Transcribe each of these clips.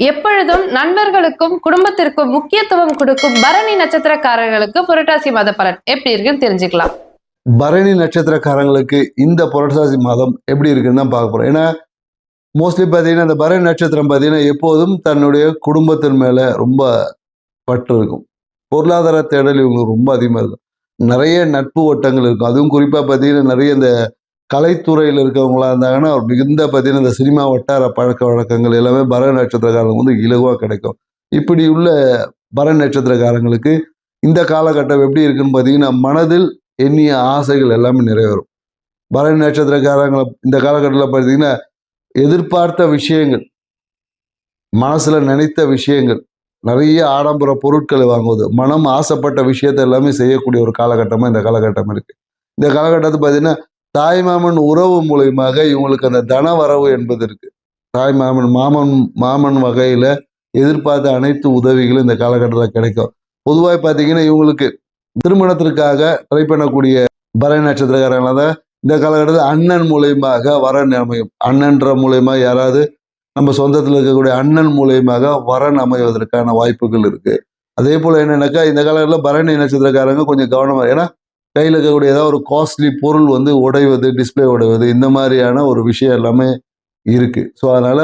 எப்பொழுதும் நண்பர்களுக்கும் குடும்பத்திற்கும் முக்கியத்துவம் கொடுக்கும் பரணி நட்சத்திரக்காரர்களுக்கு புரட்டாசி மாத பலன் எப்படி இருக்குன்னு தெரிஞ்சுக்கலாம். பரணி நட்சத்திரக்காரங்களுக்கு இந்த புரட்டாசி மாதம் எப்படி இருக்குன்னு தான் பார்க்க போறோம். ஏன்னா மோஸ்ட்லி பார்த்தீங்கன்னா அந்த பரணி நட்சத்திரம் பார்த்தீங்கன்னா எப்போதும் தன்னுடைய குடும்பத்தின் மேலே ரொம்ப பற்று இருக்கும். பொருளாதார தேடல் இவங்களுக்கு ரொம்ப அதிகமாக இருக்கும். நிறைய நட்பு ஓட்டங்கள் இருக்கும். அதுவும் குறிப்பாக பார்த்தீங்கன்னா நிறைய இந்த கலைத்துறையில் இருக்கவங்களா இருந்தாங்கன்னா மிகுந்த பார்த்தீங்கன்னா இந்த சினிமா வட்டார பழக்க வழக்கங்கள் எல்லாமே பர நட்சத்திரக்காரங்க வந்து இலகுவாக கிடைக்கும். இப்படி உள்ள பர நட்சத்திரக்காரங்களுக்கு இந்த காலகட்டம் எப்படி இருக்குன்னு பார்த்தீங்கன்னா மனதில் எண்ணிய ஆசைகள் எல்லாமே நிறைவேறும். பர நட்சத்திரக்காரங்களை இந்த காலகட்டத்தில் பார்த்தீங்கன்னா எதிர்பார்த்த விஷயங்கள் மனசுல நினைத்த விஷயங்கள் நிறைய ஆடம்பர பொருட்களை வாங்குவது மனம் ஆசைப்பட்ட விஷயத்தை எல்லாமே செய்யக்கூடிய ஒரு காலகட்டமாக இந்த காலகட்டம் இருக்கு. இந்த காலகட்டத்தில் பார்த்தீங்கன்னா தாய் மாமன் உறவு மூலியமாக இவங்களுக்கு அந்த தன வரவு என்பது இருக்கு தாய் மாமன் மாமன் மாமன் வகையில எதிர்பார்த்த அனைத்து உதவிகளும் இந்த காலகட்டத்தில் கிடைக்கும். பொதுவாக பார்த்தீங்கன்னா இவங்களுக்கு திருமணத்திற்காக ட்ரை பண்ணக்கூடிய பரணி நட்சத்திரக்காரங்களாக தான் இந்த காலகட்டத்தில் அண்ணன் மூலயமாக வரன் அமையும். அண்ணன்ற மூலயமா யாராவது நம்ம சொந்தத்தில் இருக்கக்கூடிய அண்ணன் மூலயமாக வரன் அமைவதற்கான வாய்ப்புகள் இருக்கு. அதே போல் என்னென்னாக்கா இந்த காலகட்டத்தில் பரணி நட்சத்திரக்காரங்க கொஞ்சம் கவனமாக ஏன்னா கையில் இருக்கக்கூடிய ஏதாவது ஒரு காஸ்ட்லி பொருள் வந்து உடைவது டிஸ்பிளே உடைவது இந்த மாதிரியான ஒரு விஷயம் எல்லாமே இருக்கு. ஸோ அதனால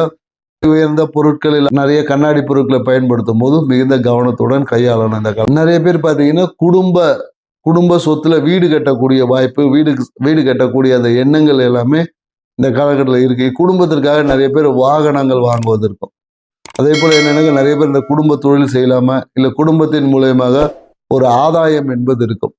உயர்ந்த பொருட்களில் நிறைய கண்ணாடி பொருட்களை பயன்படுத்தும் போது மிகுந்த கவனத்துடன் கையாளணும் இந்த காலம். நிறைய பேர் பார்த்தீங்கன்னா குடும்ப குடும்ப சொத்துல வீடு கட்டக்கூடிய வாய்ப்பு வீடு வீடு கட்டக்கூடிய அந்த எண்ணங்கள் எல்லாமே இந்த காலகட்டத்தில் இருக்கு. குடும்பத்திற்காக நிறைய பேர் வாகனங்கள் வாங்குவதற்கும். அதே போல என்னன்னா நிறைய பேர் இந்த குடும்ப தொழில் செய்யலாம இல்லை குடும்பத்தின் மூலயமாக ஒரு ஆதாயம் என்பது இருக்கும்.